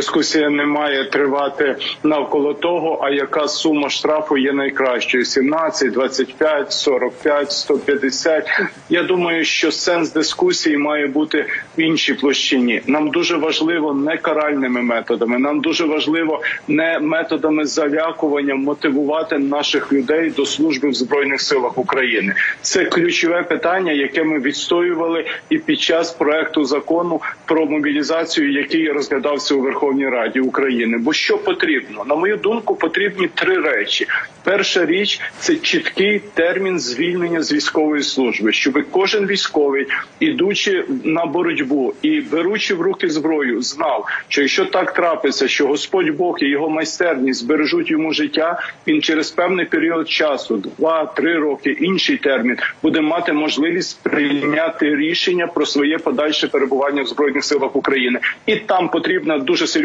Дискусія не має тривати навколо того, а яка сума штрафу є найкращою: 17, 25, 45, 150. Я думаю, що сенс дискусії має бути в іншій площині. Нам дуже важливо не каральними методами. Нам дуже важливо не методами залякування мотивувати наших людей до служби в збройних силах України. Це ключове питання, яке ми відстоювали і під час проекту закону про мобілізацію, який розглядався у Верховній Раді України. Бо що потрібно? На мою думку, потрібні три речі. Перша річ це чіткий термін звільнення з військової служби, щоб кожен військовий, ідучи на боротьбу і беручи в руки зброю, знав, що якщо так трапиться, що Господь Бог і його майстерність збережуть йому життя, він через певний період часу, два-три роки, інший термін, буде мати можливість прийняти рішення про своє подальше перебування в збройних силах України, і там потрібна дуже сильна